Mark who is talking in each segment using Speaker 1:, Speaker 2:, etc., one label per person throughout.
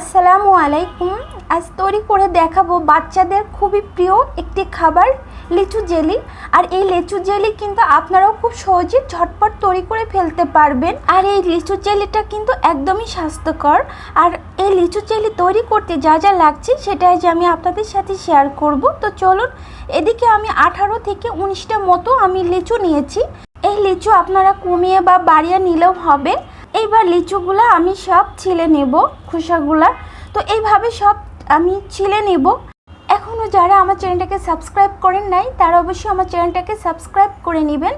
Speaker 1: আসসালামু আলাইকুম। আজ তৈরি করে দেখাবো বাচ্চাদের খুবই প্রিয় একটি খাবার, লিচু জেলি। আর এই লিচু জেলি কিন্তু আপনারাও খুব সহজে ঝটপট তৈরি করে ফেলতে পারবেন। আর এই লিচু জেলিটা কিন্তু একদমই স্বাস্থ্যকর। আর এই লিচু জেলি তৈরি করতে যা যা লাগছে সেটা আজ আমি আপনাদের সাথে শেয়ার করব। তো চলুন, এদিকে আমি আঠারো থেকে উনিশটা মতো আমি লিচু নিয়েছি। এই লিচু আপনারা কমিয়ে বা বাড়িয়ে নিলেও হবে। এইবার লিচুগুলো আমি সব ছিলে নেব, খোসাগুলা। তো এইভাবে সব আমি ছিলে নেব। এখনও যারা আমার চ্যানেলটাকে সাবস্ক্রাইব করেন নাই, তারা অবশ্যই আমার চ্যানেলটাকে সাবস্ক্রাইব করে নেবেন।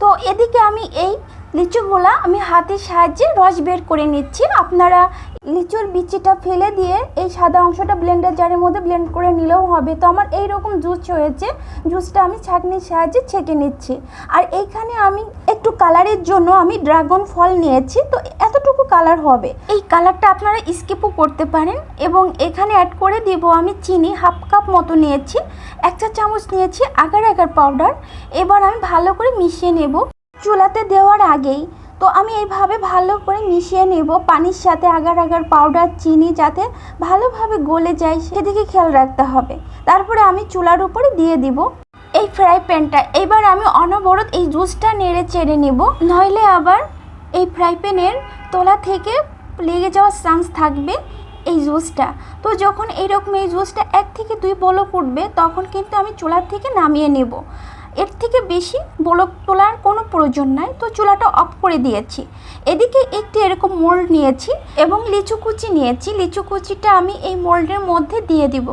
Speaker 1: তো এদিকে আমি এই লিচুগুলা আমি হাতের সাহায্যে রস বের করে নিচ্ছি। আপনারা লিচুর বিচিটা ফেলে দিয়ে এই সাদা অংশটা ব্লেন্ডার জারের মধ্যে ব্লেন্ড করে নিলেও হবে। তো আমার এই রকম জুস হয়েছে জুসটা আমি ছাঁকনির সাহায্যে ছেঁকে নিচ্ছি। আর এইখানে আমি একটু কালারের জন্য আমি ড্রাগন ফল নিয়েছি। তো এতটুকু কালার হবে। এই কালারটা আপনারা স্কিপও করতে পারেন এবং এখানে অ্যাড করে দিব আমি চিনি হাফ কাপ মতো নিয়েছি। এক চা চামচ নিয়েছি আগার আগার পাউডার এবার আমি ভালো করে মিশিয়ে নেব। চুলাতে দেওয়ার আগেই, তো আমি এইভাবে ভালো করে মিশিয়ে নেব। পানির সাথে আগার আগার পাউডার চিনি যাতে ভালোভাবে গলে যায়, সেদিকে খেয়াল রাখতে হবে। তারপরে আমি চুলার উপরে দিয়ে দিব এই ফ্রাই প্যানটা এবার আমি অনবরত এই জুসটা নেড়ে চেড়ে নেব। নইলে আবার এই ফ্রাই প্যানের তোলা থেকে লেগে যাওয়ার চান্স থাকবে এই জুসটা তো যখন এইরকম এই জুসটা এক থেকে দুই বলক উঠবে, তখন কিন্তু আমি চুলার থেকে নামিয়ে নেব। এর থেকে বেশি বলক তোলার কোনো প্রয়োজন নাই, তো চুলাটা অফ করে দিয়েছি। এদিকে একটি এরকম মোল্ড নিয়েছি এবং লিচু কুচি নিয়েছি। লিচু কুচিটা আমি এই মোল্ডের মধ্যে দিয়ে দিব।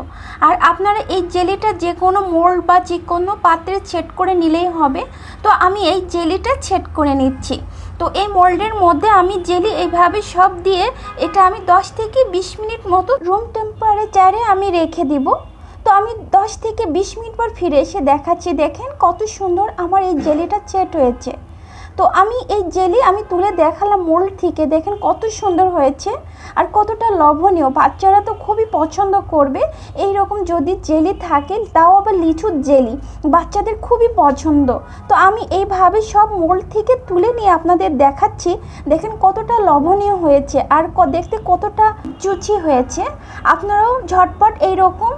Speaker 1: আর আপনারা এই জেলিটা যে কোনো মোল্ড বা যে কোনো পাত্রে ছেট করে নিলেই হবে। তো আমি এই জেলিটা ছেট করে নিচ্ছি। তো এই মোল্ডের মধ্যে আমি জেলি এইভাবে সব দিয়ে এটা আমি 10 থেকে 20 মিনিট মতো রুম টেম্পারেচারে আমি রেখে দিব। তো আমি 10 থেকে 20 মিনিট পর ফিরে এসে দেখাচ্ছি, দেখেন কত সুন্দর আমার এই জেলিটা চেট হয়েছে। তো আমি এই জেলি আমি তুলে দেখালাম মোল্ড থেকে, দেখেন কত সুন্দর হয়েছে আর কতটা লোভনীয়। বাচ্চারা তো খুবই পছন্দ করবে। এই রকম যদি জেলি থাকে, তাও আবার লিচুর জেলি, বাচ্চাদের খুবই পছন্দ। তো আমি এইভাবে সব মোল্ড থেকে তুলে নিয়ে আপনাদের দেখাচ্ছি, দেখেন কতটা লোভনীয় হয়েছে আর দেখতে কতটা চুচি হয়েছে। আপনারাও ঝটপট এই রকম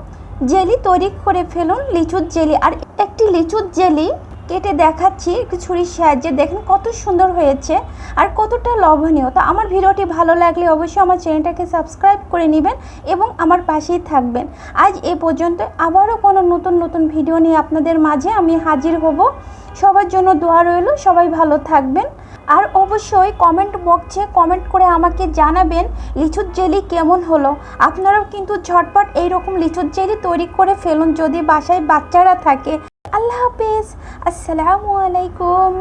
Speaker 1: জেলি তৈরি করে ফেলুন লিচুর জেলি। আর একটি লিচুর জেলি কেটে দেখাচ্ছি একটু ছুরির সাহায্যে। দেখেন কত সুন্দর হয়েছে আর কতটা লোভনীয়। তো আমার ভিডিওটি ভালো লাগলে অবশ্যই আমার চ্যানেলটাকে সাবস্ক্রাইব করে নেবেন এবং আমার পাশেই থাকবেন। আজ এ পর্যন্ত আবারও কোনো নতুন নতুন ভিডিও নিয়ে আপনাদের মাঝে আমি হাজির হব। সবার জন্য দোয়া রইল, সবাই ভালো থাকবেন। আর অবশ্যই কমেন্ট বক্সে কমেন্ট করে আমাকে জানাবেন লিচুর জেলি কেমন হলো। আপনারাও কিন্তু ঝটপট এইরকম লিচুর জেলি তৈরি করে ফেলুন যদি বাসায় বাচ্চারা থাকে। আল্লাহ হাফেজ। আসসালামু আলাইকুম।